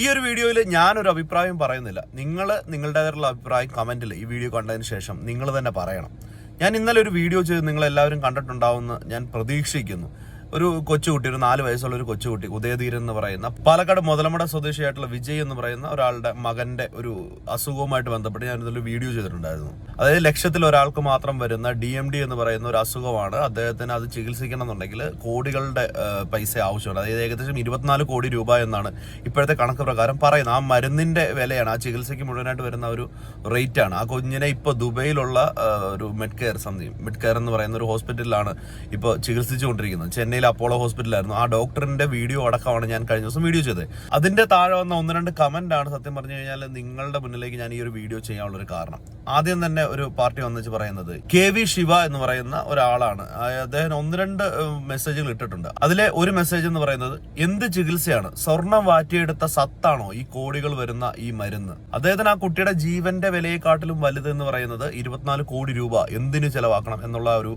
ഈ ഒരു വീഡിയോയിൽ ഞാനൊരു അഭിപ്രായം പറയുന്നില്ല. നിങ്ങൾ നിങ്ങളുടേതായിട്ടുള്ള അഭിപ്രായം കമന്റിൽ ഈ വീഡിയോ കണ്ടതിന് ശേഷം നിങ്ങൾ തന്നെ പറയണം. ഞാൻ ഇന്നലെ ഒരു വീഡിയോ ചെയ്ത് നിങ്ങളെല്ലാവരും കണ്ടിട്ടുണ്ടാവുമെന്ന് ഞാൻ പ്രതീക്ഷിക്കുന്നു. ഒരു കൊച്ചുകുട്ടി ഒരു നാല് വയസ്സുള്ള ഒരു കൊച്ചുകുട്ടി ഉദയധീരൻ എന്ന് പറയുന്ന പാലക്കാട് മുതലമട സ്വദേശിയായിട്ടുള്ള വിജയ് എന്ന് പറയുന്ന ഒരാളുടെ മകന്റെ ഒരു അസുഖവുമായിട്ട് ബന്ധപ്പെട്ട് ഞാൻ ഇതിലൊരു വീഡിയോ ചെയ്തിട്ടുണ്ടായിരുന്നു. അതായത് ലക്ഷത്തിൽ ഒരാൾക്ക് മാത്രം വരുന്ന ഡി എം ഡി എന്ന് പറയുന്ന ഒരു അസുഖമാണ്. അദ്ദേഹത്തിന് അത് ചികിത്സിക്കണം എന്നുണ്ടെങ്കിൽ കോടികളുടെ പൈസ ആവശ്യമാണ്. അതായത് ഏകദേശം ഇരുപത്തിനാല് കോടി രൂപ എന്നാണ് ഇപ്പോഴത്തെ കണക്ക് പ്രകാരം പറയുന്നത്. ആ മരുന്നിന്റെ വിലയാണ് ആ ചികിത്സയ്ക്ക് മുഴുവനായിട്ട് വരുന്ന ഒരു റേറ്റ് ആണ് ആ കുഞ്ഞിനെ ഇപ്പോൾ ദുബൈയിലുള്ള ഒരു Med Care something Med Care എന്ന് പറയുന്ന ഒരു ഹോസ്പിറ്റലിലാണ് ഇപ്പോൾ ചികിത്സിച്ചുകൊണ്ടിരിക്കുന്നത്. ചെന്നൈയിൽ അപ്പോളോ ഹോസ്പിറ്റലായിരുന്നു ആ ഡോക്ടറിന്റെ വീഡിയോ അടക്കമാണ് ഞാൻ കഴിഞ്ഞ ദിവസം വീഡിയോ ചെയ്തത്. അതിന്റെ താഴെ വന്ന ഒന്ന് രണ്ട് കമന്റ് ആണ് സത്യം പറഞ്ഞു കഴിഞ്ഞാൽ നിങ്ങളുടെ മുന്നിലേക്ക് ഞാൻ ഈ ഒരു വീഡിയോ ചെയ്യാനുള്ള ഒരു കാരണം. ആദ്യം തന്നെ ഒരു പാർട്ടി വന്നിച്ച് പറയുന്നത് കെ വി ശിവ എന്ന് പറയുന്ന ഒരാളാണ്. അദ്ദേഹം ഒന്ന് രണ്ട് മെസ്സേജുകൾ ഇട്ടിട്ടുണ്ട്. അതിലെ ഒരു മെസ്സേജ് എന്ന് പറയുന്നത് എന്ത് ചികിത്സയാണ്? സ്വർണം വാറ്റിയെടുത്ത സത്താണോ ഈ കോടികൾ വരുന്ന ഈ മരുന്ന്? അദ്ദേഹത്തിന് ആ കുട്ടിയുടെ ജീവന്റെ വിലയെക്കാട്ടിലും വലുത് എന്ന് പറയുന്നത് ഇരുപത്തിനാല് കോടി രൂപ എന്തിനു ചെലവാക്കണം എന്നുള്ള ഒരു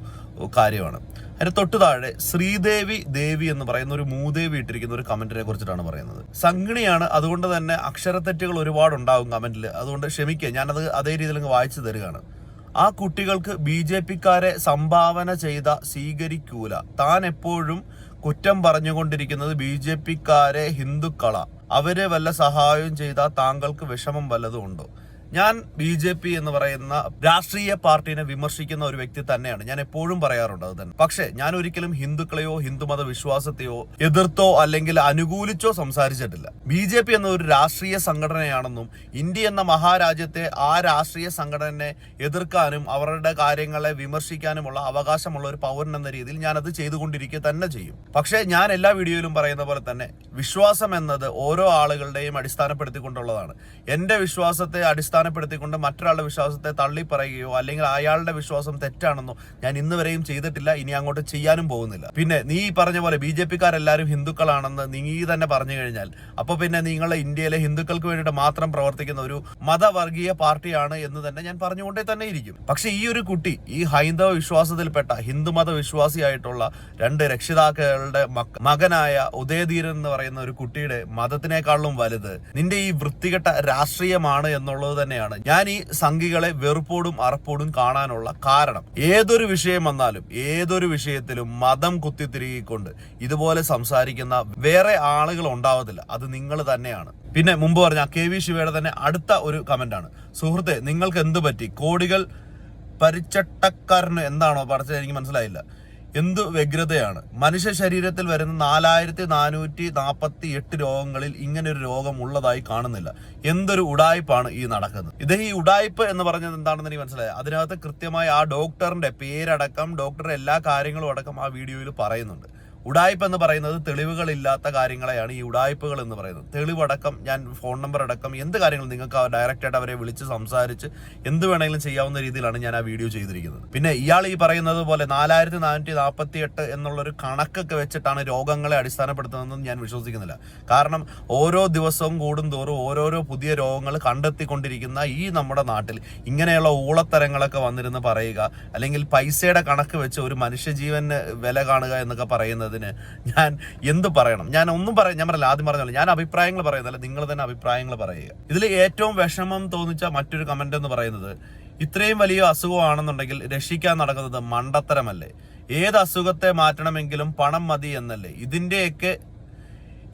കാര്യമാണ്. അതിന് തൊട്ടു താഴെ ശ്രീദേവി ദേവി എന്ന് പറയുന്ന ഒരു മൂദേവി ഇട്ടിരിക്കുന്ന ഒരു കമന്റിനെ കുറിച്ചിട്ടാണ് പറയുന്നത്. സംഗിണിയാണ് അതുകൊണ്ട് തന്നെ അക്ഷരത്തെറ്റുകൾ ഒരുപാട് ഉണ്ടാകും കമന്റിൽ അതുകൊണ്ട് ക്ഷമിക്കുക ഞാനത് അതേ രീതിയിൽ അങ്ങ് വായിച്ചു തരികയാണ്. ആ കുട്ടികൾക്ക് ബി ജെ പിക്കാരെ സംഭാവന ചെയ്ത സ്വീകരിക്കൂല. താൻ എപ്പോഴും കുറ്റം പറഞ്ഞുകൊണ്ടിരിക്കുന്നത് ബി ജെ പിക്കാരെ ഹിന്ദുക്കള. അവരെ വല്ല സഹായവും ചെയ്താൽ താങ്കൾക്ക് വിഷമം വല്ലതും ഉണ്ടോ? ഞാൻ ബി ജെ പി എന്ന് പറയുന്ന രാഷ്ട്രീയ പാർട്ടിനെ വിമർശിക്കുന്ന ഒരു വ്യക്തി തന്നെയാണ്. ഞാൻ എപ്പോഴും പറയാറുണ്ട് അത് തന്നെ. പക്ഷേ ഞാൻ ഒരിക്കലും ഹിന്ദുക്കളെയോ ഹിന്ദുമത വിശ്വാസത്തെയോ എതിർത്തോ അല്ലെങ്കിൽ അനുകൂലിച്ചോ സംസാരിച്ചിട്ടില്ല. ബി ജെ പി എന്ന ഒരു രാഷ്ട്രീയ സംഘടനയാണെന്നും ഇന്ത്യ എന്ന മഹാരാജ്യത്തെ ആ രാഷ്ട്രീയ സംഘടനയെ എതിർക്കാനും അവരുടെ കാര്യങ്ങളെ വിമർശിക്കാനുമുള്ള അവകാശമുള്ള ഒരു പൗരൻ എന്ന രീതിയിൽ ഞാൻ അത് ചെയ്തുകൊണ്ടിരിക്കുക തന്നെ ചെയ്യും. പക്ഷേ ഞാൻ എല്ലാ വീഡിയോയിലും പറയുന്ന പോലെ തന്നെ വിശ്വാസം എന്നത് ഓരോ ആളുകളുടെയും അടിസ്ഥാനപ്പെടുത്തിക്കൊണ്ടുള്ളതാണ്. എന്റെ വിശ്വാസത്തെ അടിസ്ഥാനപ്പെടുത്തിക്കൊണ്ട് മറ്റൊരാളുടെ വിശ്വാസത്തെ തള്ളി പറയുകയോ അല്ലെങ്കിൽ അയാളുടെ വിശ്വാസം തെറ്റാണെന്നോ ഞാൻ ഇന്ന് വരെയും ചെയ്തിട്ടില്ല ഇനി അങ്ങോട്ട് ചെയ്യാനും പോകുന്നില്ല. പിന്നെ നീ പറഞ്ഞ പോലെ ബി ജെ പിക്കാരെല്ലാവരും ഹിന്ദുക്കളാണെന്ന് നീ തന്നെ പറഞ്ഞു കഴിഞ്ഞാൽ അപ്പൊ പിന്നെ നിങ്ങൾ ഇന്ത്യയിലെ ഹിന്ദുക്കൾക്ക് വേണ്ടിയിട്ട് മാത്രം പ്രവർത്തിക്കുന്ന ഒരു മതവർഗീയ പാർട്ടിയാണ് എന്ന് തന്നെ ഞാൻ പറഞ്ഞുകൊണ്ടേ തന്നെ ഇരിക്കും. പക്ഷെ ഈ ഒരു കുട്ടി ഈ ഹൈന്ദവ വിശ്വാസത്തിൽപ്പെട്ട ഹിന്ദുമത വിശ്വാസിയായിട്ടുള്ള രണ്ട് രക്ഷിതാക്കളുടെ മകനായ ഉദയധീരൻ എന്ന് പറയുന്ന ഒരു കുട്ടിയുടെ മതത്തിനേക്കാളും വലുത് നിന്റെ ഈ വൃത്തികെട്ട രാഷ്ട്രീയമാണ് എന്നുള്ളത് തന്നെയാണ്. ഞാൻ ഈ സംഘികളെ വെറുപ്പോടും അറപ്പോടും കാണാനുള്ള കാരണം ഏതൊരു വിഷയം വന്നാലും ഏതൊരു വിഷയത്തിലും മതം കുത്തിത്തിരികൊണ്ട് ഇതുപോലെ സംസാരിക്കുന്ന വേറെ ആളുകൾ ഉണ്ടാവത്തില്ല. അത് നിങ്ങൾ തന്നെയാണ്. പിന്നെ മുമ്പ് പറഞ്ഞ കെ വി ശിവയുടെ തന്നെ അടുത്ത ഒരു കമന്റാണ്. സുഹൃത്തെ നിങ്ങൾക്ക് എന്ത് പറ്റി? കോടികൾ പരിച്ചട്ടക്കാരന് എന്താണോ പറഞ്ഞത് എനിക്ക് മനസ്സിലായില്ല. എന്ത് വ്യഗ്രതയാണ്? മനുഷ്യ ശരീരത്തിൽ വരുന്ന നാലായിരത്തി നാനൂറ്റി നാൽപ്പത്തി എട്ട് രോഗങ്ങളിൽ ഇങ്ങനൊരു രോഗം ഉള്ളതായി കാണുന്നില്ല. എന്തൊരു ഉടായ്പാണ് ഈ നടക്കുന്നത്? ഇത് ഈ ഉടായ്പ് എന്ന് പറഞ്ഞത് എന്താണെന്ന് എനിക്ക് മനസ്സിലായത് അതിനകത്ത് കൃത്യമായി ആ ഡോക്ടറിന്റെ പേരടക്കം ഡോക്ടറുടെ എല്ലാ കാര്യങ്ങളും അടക്കം ആ വീഡിയോയിൽ പറയുന്നുണ്ട്. ഉടായ്പ എന്ന് പറയുന്നത് തെളിവുകളില്ലാത്ത കാര്യങ്ങളെയാണ് ഈ ഉടായ്പകൾ എന്ന് പറയുന്നത്. തെളിവടക്കം ഞാൻ ഫോൺ നമ്പർ അടക്കം എന്ത് കാര്യങ്ങളും നിങ്ങൾക്ക് ഡയറക്റ്റായിട്ട് അവരെ വിളിച്ച് സംസാരിച്ച് എന്ത് വേണമെങ്കിലും ചെയ്യാവുന്ന രീതിയിലാണ് ഞാൻ ആ വീഡിയോ ചെയ്തിരിക്കുന്നത്. പിന്നെ ഇയാൾ ഈ പറയുന്നത് പോലെ നാലായിരത്തി നാനൂറ്റി നാൽപ്പത്തി എട്ട് എന്നുള്ളൊരു കണക്കൊക്കെ വെച്ചിട്ടാണ് രോഗങ്ങളെ അടിസ്ഥാനപ്പെടുത്തുന്നതെന്ന് ഞാൻ വിശ്വസിക്കുന്നില്ല. കാരണം ഓരോ ദിവസവും കൂടുന്തോറും ഓരോരോ പുതിയ രോഗങ്ങൾ കണ്ടെത്തിക്കൊണ്ടിരിക്കുന്ന ഈ നമ്മുടെ നാട്ടിൽ ഇങ്ങനെയുള്ള ഊളത്തരങ്ങളൊക്കെ വന്നിരുന്ന് പറയുക അല്ലെങ്കിൽ പൈസയുടെ കണക്ക് വെച്ച് ഒരു മനുഷ്യജീവന് വില കാണുക എന്നൊക്കെ പറയുന്നതിന് ഞാൻ എന്ത് പറയണം? ഞാൻ ഒന്നും പറയാം ഞാൻ പറയില്ല ആദ്യം പറഞ്ഞല്ലോ ഞാൻ അഭിപ്രായങ്ങൾ പറയുന്നില്ല നിങ്ങൾ തന്നെ അഭിപ്രായങ്ങൾ പറയുക. ഇതിൽ ഏറ്റവും വിഷമം തോന്നിച്ച മറ്റൊരു കമന്റ് എന്ന് പറയുന്നത് ഇത്രയും വലിയ അസുഖമാണെന്നുണ്ടെങ്കിൽ രക്ഷിക്കാൻ നടക്കുന്നത് മണ്ടത്തരമല്ലേ? ഏത് അസുഖത്തെ മാറ്റണമെങ്കിലും പണം മതി എന്നല്ലേ? ഇതിന്റെയൊക്കെ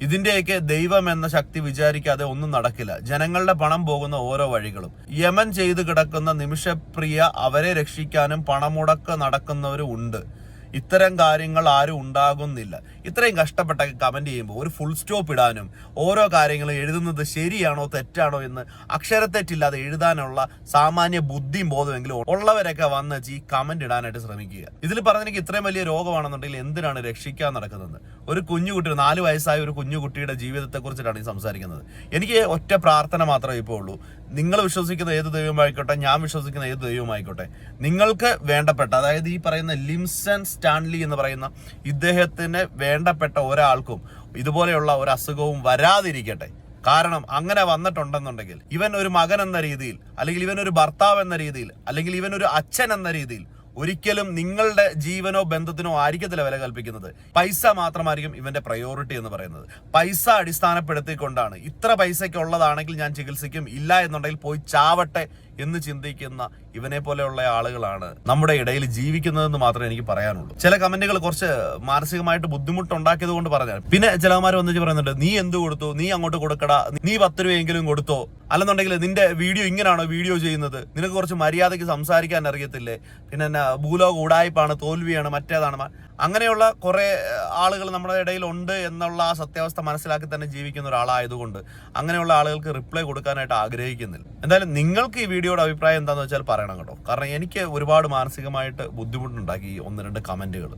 ഇതിന്റെയൊക്കെ ദൈവം എന്ന ശക്തി വിചാരിക്കാതെ ഒന്നും നടക്കില്ല. ജനങ്ങളുടെ പണം പോകുന്ന ഓരോ വഴികളും. യമൻ ചെയ്തു കിടക്കുന്ന നിമിഷപ്രിയ അവരെ രക്ഷിക്കാനും പണമുടക്ക് നടക്കുന്നവരും ഉണ്ട്. ഇത്തരം കാര്യങ്ങൾ ആരും ഉണ്ടാകുന്നില്ല. ഇത്രയും കഷ്ടപ്പെട്ട കമന്റ് ചെയ്യുമ്പോൾ ഒരു ഫുൾ സ്റ്റോപ്പ് ഇടാനും ഓരോ കാര്യങ്ങളും എഴുതുന്നത് ശരിയാണോ തെറ്റാണോ എന്ന് അക്ഷരത്തെറ്റില്ലാതെ എഴുതാനുള്ള സാമാന്യ ബുദ്ധിയും ബോധമെങ്കിലും ഉള്ളവരൊക്കെ വന്ന് ഈ കമന്റ് ഇടാനായിട്ട് ശ്രമിക്കുക. ഇതിൽ പറഞ്ഞെനിക്ക് ഇത്രയും വലിയ രോഗമാണെന്നുണ്ടെങ്കിൽ എന്തിനാണ് രക്ഷിക്കാൻ നടക്കുന്നത്? ഒരു കുഞ്ഞുകുട്ടി നാല് വയസ്സായ ഒരു കുഞ്ഞുകുട്ടിയുടെ ജീവിതത്തെക്കുറിച്ചിട്ടാണ് ഈ സംസാരിക്കുന്നത്. എനിക്ക് ഒറ്റ പ്രാർത്ഥന മാത്രമേ ഇപ്പോൾ ഉള്ളൂ. നിങ്ങൾ വിശ്വസിക്കുന്ന ഏത് ദൈവമായിക്കോട്ടെ ഞാൻ വിശ്വസിക്കുന്ന ഏത് ദൈവമായിക്കോട്ടെ നിങ്ങൾക്ക് വേണ്ടപ്പെട്ട അതായത് ഈ പറയുന്ന ലിംസൺ സ്റ്റാൻലി എന്ന് പറയുന്ന ഇദ്ദേഹത്തിന് വേണ്ടപ്പെട്ട ഒരാൾക്കും ഇതുപോലെയുള്ള ഒരു അസുഖവും വരാതിരിക്കട്ടെ. കാരണം അങ്ങനെ വന്നിട്ടുണ്ടെന്നുണ്ടെങ്കിൽ ഇവൻ ഒരു മകൻ എന്ന രീതിയിൽ അല്ലെങ്കിൽ ഇവൻ ഒരു ഭർത്താവ് എന്ന രീതിയിൽ അല്ലെങ്കിൽ ഇവൻ ഒരു അച്ഛൻ എന്ന രീതിയിൽ ഒരിക്കലും നിങ്ങളുടെ ജീവനോ ബന്ധത്തിനോ ആയിരിക്കത്തില്ല വില കൽപ്പിക്കുന്നത്. പൈസ മാത്രമായിരിക്കും ഇവന്റെ പ്രയോറിറ്റി എന്ന് പറയുന്നത്. പൈസ അടിസ്ഥാനപ്പെടുത്തിക്കൊണ്ടാണ്. ഇത്ര പൈസയ്ക്ക് ഉള്ളതാണെങ്കിൽ ഞാൻ ചികിത്സിക്കും. ഇല്ല എന്നുണ്ടെങ്കിൽ പോയി ചാവട്ടെ എന്ന് ചിന്തിക്കുന്ന ഇവനെ പോലെയുള്ള ആളുകളാണ് നമ്മുടെ ഇടയിൽ ജീവിക്കുന്നതെന്ന് മാത്രമേ എനിക്ക് പറയാനുള്ളൂ. ചില കമന്റുകൾ കുറച്ച് മാനസികമായിട്ട് ബുദ്ധിമുട്ടുണ്ടാക്കിയത് കൊണ്ട് പറഞ്ഞാൽ പിന്നെ ചിലമാർ വന്നിട്ട് പറയുന്നുണ്ട് നീ എന്ത് കൊടുത്തു? നീ അങ്ങോട്ട് കൊടുക്കടാ. നീ പത്ത് രൂപയെങ്കിലും കൊടുത്തോ? അല്ലെന്നുണ്ടെങ്കിൽ നിന്റെ വീഡിയോ ഇങ്ങനെയാണോ വീഡിയോ ചെയ്യുന്നത്? നിനക്ക് കുറച്ച് മര്യാദയ്ക്ക് സംസാരിക്കാൻ അറിയത്തില്ലേ? പിന്നെ ഭൂലോക ഉടായ്പാണ് തോൽവിയാണ് മറ്റേതാണ്. അങ്ങനെയുള്ള കുറെ ആളുകൾ നമ്മുടെ ഇടയിൽ ഉണ്ട് എന്നുള്ള ആ സത്യാവസ്ഥ മനസ്സിലാക്കി തന്നെ ജീവിക്കുന്ന ഒരാളായതുകൊണ്ട് അങ്ങനെയുള്ള ആളുകൾക്ക് റിപ്ലൈ കൊടുക്കാനായിട്ട് ആഗ്രഹിക്കുന്നില്ല. എന്തായാലും നിങ്ങൾക്ക് ഈ വീഡിയോയുടെ അഭിപ്രായം എന്താണെന്ന് വെച്ചാൽ പറയണം കേട്ടോ. കാരണം എനിക്ക് ഒരുപാട് മാനസികമായിട്ട് ബുദ്ധിമുട്ടുണ്ടാക്കി ഈ ഒന്ന് രണ്ട് കമന്റുകൾ